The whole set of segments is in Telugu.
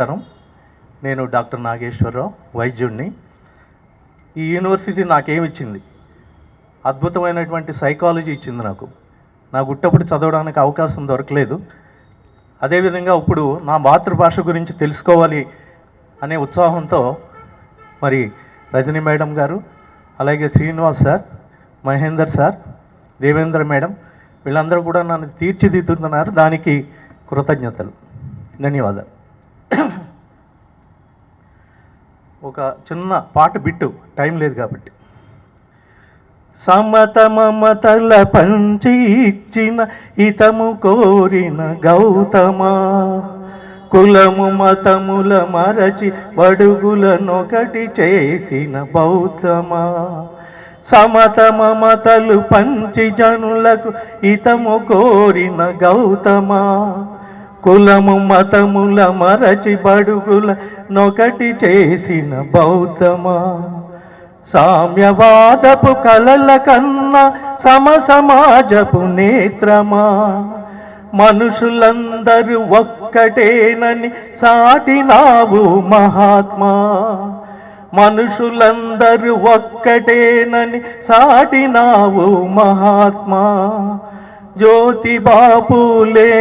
నమస్కారం. నేను డాక్టర్ నాగేశ్వరరావు వైద్యుడిని ఈ యూనివర్సిటీ నాకేమిచ్చింది? అద్భుతమైనటువంటి సైకాలజీ ఇచ్చింది నాకు. నా గుట్టప్పుడు చదవడానికి అవకాశం దొరకలేదు. అదేవిధంగా ఇప్పుడు నా మాతృభాష గురించి తెలుసుకోవాలి అనే ఉత్సాహంతో మరి రజనీ మేడం గారు అలాగే Srinivas sir Mahender sir Devendra madam వీళ్ళందరూ కూడా నన్ను తీర్చిదిద్దుతున్నారు. దానికి కృతజ్ఞతలు. ధన్యవాదాలు. ఒక చిన్న పాట బిట్టు టైం లేదు కాబట్టి. సమత మమతల పంచి ఇచ్చిన హితము కోరిన గౌతమా కులము మతముల మరచి బడుగులనొకటి చేసిన బౌద్ధమా. సమత మమతలు పంచి జనులకు హితము కోరిన గౌతమా కులము మతముల మరచి బడుగుల నొకటి చేసిన బౌద్ధమా? సామ్యవాదపు కలల కన్నా సమ సమాజపు నేత్రమా? మనుషులందరూ ఒక్కటేనని సాటినావు మహాత్మా. మనుషులందరూ ఒక్కటేనని సాటినావు మహాత్మా. జ్యోతి బాపులే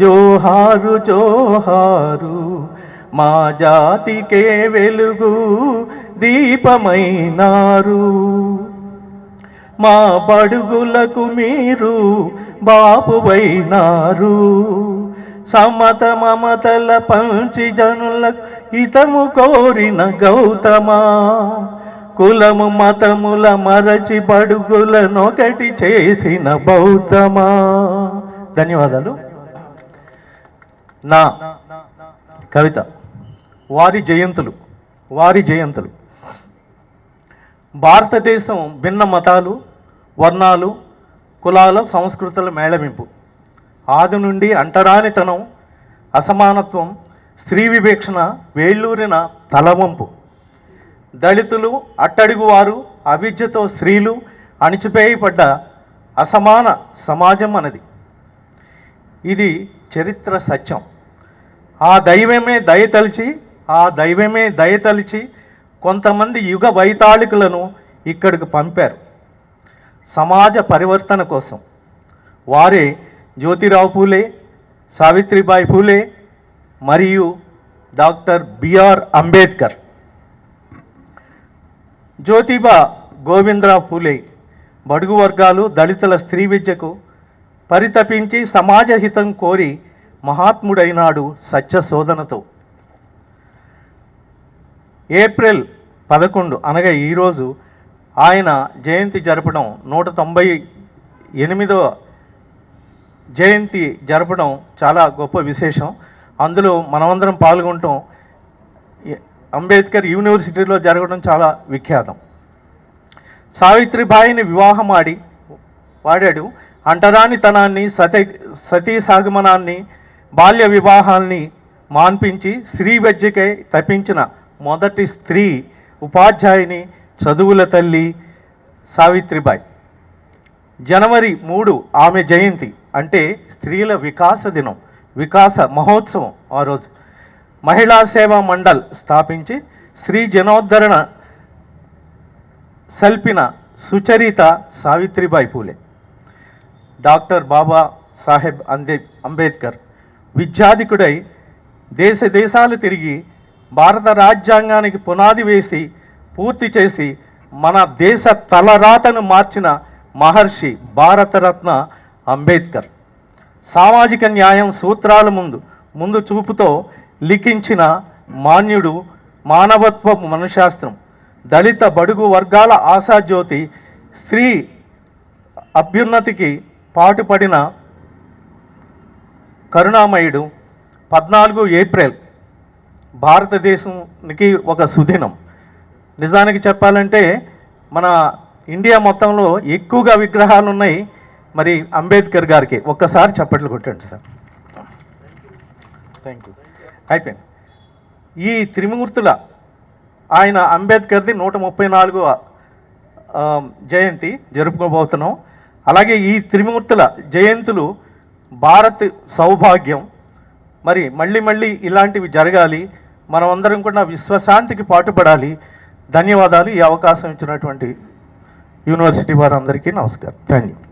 జోహారు జోహారు మా జాతికే వెలుగు దీపమైనారు. మా బడుగులకు మీరు బాపువైనారు. సమత మమతల పంచి జనులకు ఇతము కోరిన గౌతమా. కులము మతముల మరచి బడుగులనొకటి చేసిన బౌద్ధమా. ధన్యవాదాలు. నా కవిత. వారి జయంతులు వారి జయంతులు. భారతదేశం భిన్న మతాలు వర్ణాలు కులాల సంస్కృతుల మేళవింపు. ఆది నుండి అంటరానితనం అసమానత్వం స్త్రీ వివేక్షణ వేళ్ళూరిన తలవంపు. దళితులు అట్టడుగువారు అవిద్యతో స్త్రీలు అణిచిపేయబడ్డ అసమాన సమాజం అన్నది. ఇది చరిత్ర సత్యం. ఆ దైవమే దయతలిచి ఆ దైవమే దయతలిచి కొంతమంది యుగ వైతాళికులను ఇక్కడికి పంపారు. సమాజ పరివర్తన కోసం. వారే జ్యోతిరావు పూలే సావిత్రిబాయి పూలే మరియు డాక్టర్ బిఆర్ అంబేద్కర్. జ్యోతిబా గోవిందరావు పూలే బడుగు వర్గాలు దళితుల స్త్రీ విద్యకు పరితపించి సమాజ హితం కోరి మహాత్ముడైనాడు సత్య శోధనతో. ఏప్రిల్ పదకొండు అనగా ఈరోజు ఆయన జయంతి జరపడం నూట తొంభై ఎనిమిదవ జయంతి జరపడం చాలా గొప్ప విశేషం. అందులో మనమందరం పాల్గొనటం అంబేద్కర్ యూనివర్సిటీలో జరగడం చాలా విఖ్యాతం. సావిత్రిబాయిని వివాహమాడి వాడాడు. అంటరానితనాన్ని సతీ సతీ సాగమనాన్ని బాల్య వివాహాల్ని మాన్పించి స్త్రీ విద్యకై తప్పించిన మొదటి స్త్రీ ఉపాధ్యాయుని చదువుల తల్లి సావిత్రిబాయి. జనవరి మూడు ఆమె జయంతి అంటే స్త్రీల వికాస దినం వికాస మహోత్సవం ఆ రోజు. మహిళా సేవా మండల్ స్థాపించి స్త్రీ జనోద్ధరణ సల్పిన సుచరిత సావిత్రిబాయి పూలే. డాక్టర్ బాబా సాహెబ్ అందే అంబేద్కర్ విద్యాధికుడై దేశ దేశాలు తిరిగి భారత రాజ్యాంగానికి పునాది వేసి పూర్తి చేసి మన దేశ తలరాతను మార్చిన మహర్షి భారతరత్న అంబేద్కర్. సామాజిక న్యాయం సూత్రాల ముందు ముందు చూపుతో లిఖించిన మాన్యుడు మానవత్వ మనశాస్త్రం దళిత బడుగు వర్గాల ఆశాజ్యోతి స్త్రీ అభ్యున్నతికి పాటుపడిన కరుణామయుడు పద్నాలుగు ఏప్రిల్ భారతదేశానికి ఒక సుదినం. నిజానికి చెప్పాలంటే మన ఇండియా మొత్తంలో ఎక్కువగా విగ్రహాలు ఉన్నాయి. మరి అంబేద్కర్ గారికి ఒక్కసారి చప్పట్లు కొట్టండి సార్. థ్యాంక్ యూ అయిపోయింది. ఈ త్రిమూర్తుల ఆయన అంబేద్కర్ది నూట ముప్పై నాలుగు జయంతి జరుపుకోబోతున్నాం. అలాగే ఈ త్రిమూర్తుల జయంతులు భారత్ సౌభాగ్యం. మరి మళ్ళీ మళ్ళీ ఇలాంటివి జరగాలి. మనమందరం కూడా విశ్వశాంతికి పాటుపడాలి. ధన్యవాదాలు ఈ అవకాశం ఇచ్చినటువంటి యూనివర్సిటీ వారందరికీ నమస్కారం. Thank you